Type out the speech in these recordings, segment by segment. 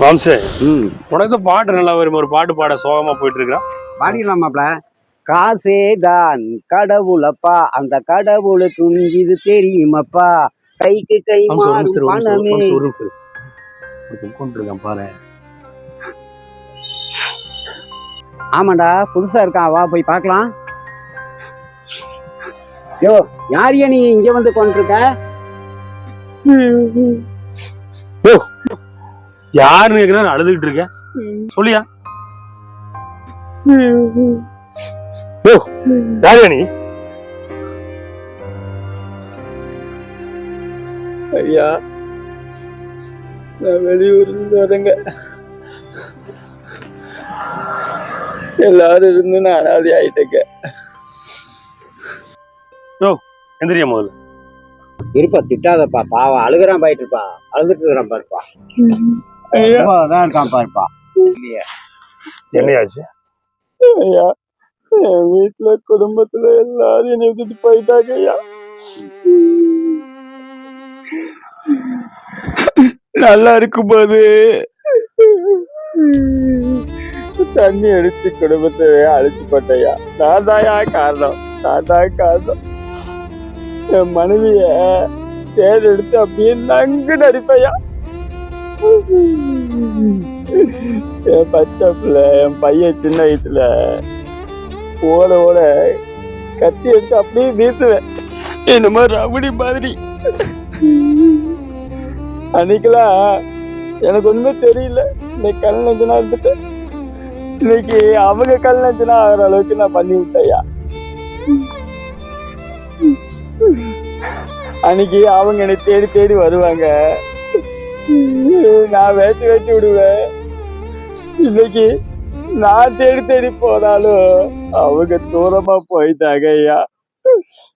மாம்சே. ம். உனக்கு தான் பாட்டு நல்லா வரும். ஒரு பாட்டு பாட சோகமா போயிட்டு இருக்கா பாடிக்கலாம் மாப்ள. காசே தான் கடவுளப்பா. அந்த கடவுளுக்கும் இது தெரியுமப்பா. கைக்கு கை பணமே பாரு. ஆமாண்டா புதுசா இருக்கான். வா போய் பார்க்கலாம். யோ யாரையா நீ இங்க வந்து கொண்டிருக்க யாருன்னு கேக்குறா நான் அழுதுகிட்டு இருக்கேன் சொல்லியா? யாரியா நீ? ஐயா நான் வெளியூர்ல வரேங்க. எல்லாரும் இருந்து நான் அனாதை ஆயிட்டேங்க. எந்திரியா முதல்ல. இருப்பா திட்டாதப்பா பாவம் அழுகுறான் பாயிட்டு இருப்பா. அழுதுட்டு இருக்கிறான் பாருப்பா. தான் இருக்கான் பாருப்பா என்னையாச்சு? ஐயா என் வீட்டுல குடும்பத்துல எல்லாரும் என்னை விட்டுட்டு போயிட்டாங்க ஐயா. நல்லா இருக்கும்போது தண்ணி அடிச்சு குடும்பத்தை அழிச்சு போட்டையா. நான் தாயா காரணம். நான் தான் காரணம். என் மனைவிய சேர் எடுத்து அப்படியே நங்கு நடிப்பையா. என் பச்சை பிள்ளை என் பையன் சின்ன வயசுல. ஓட ஓட கத்தி எடுத்து அப்படியே வீசுவேன். என்னமோ ரவுடி மாதிரி. அன்னைக்கெல்லாம் எனக்கு ஒண்ணுமே தெரியல. இன்னைக்கு கல் நெஞ்சனா இருந்துட்டு இன்னைக்கு அவங்க கல் நெஞ்சனா ஆகிற அளவுக்கு நான் பண்ணி விட்டையா. அன்னைக்கு அவங்க என்னை தேடி தேடி வருவாங்க. நான் வேட்டி வேட்டி விடுவேன். இன்னைக்கு நான் தேடி தேடி போனாலும் அவங்க தூரமா போயிட்டாங்க ஐயா.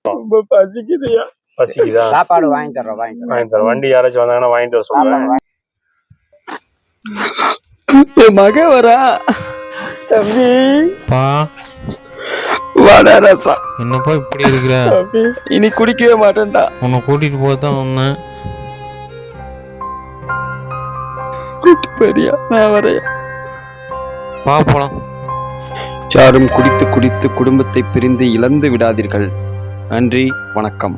ரொம்ப பசிக்குதுயா பசிக்குதா? சாப்பாடு வாங்கி தர்றோம் வாங்கி வாங்கி தரேன் வண்டி யாராச்சும் வந்தாங்கன்னா வாங்கிட்டு வர சொல்லுவேன் என் மகன் வரா. தம்பி. பா. வாடா ரசா. என்னப்பா இப்படி இருக்கிற? தம்பி இனி குடிக்கவே மாட்டேன்டா. உன்னை கூட்டிட்டு போக தான் கூட்டு போறியா? நான் வரையா பா போலாம். யாரும் குடித்து குடித்து குடும்பத்தை பிரிந்து இழந்து விடாதீர்கள். நன்றி வணக்கம்.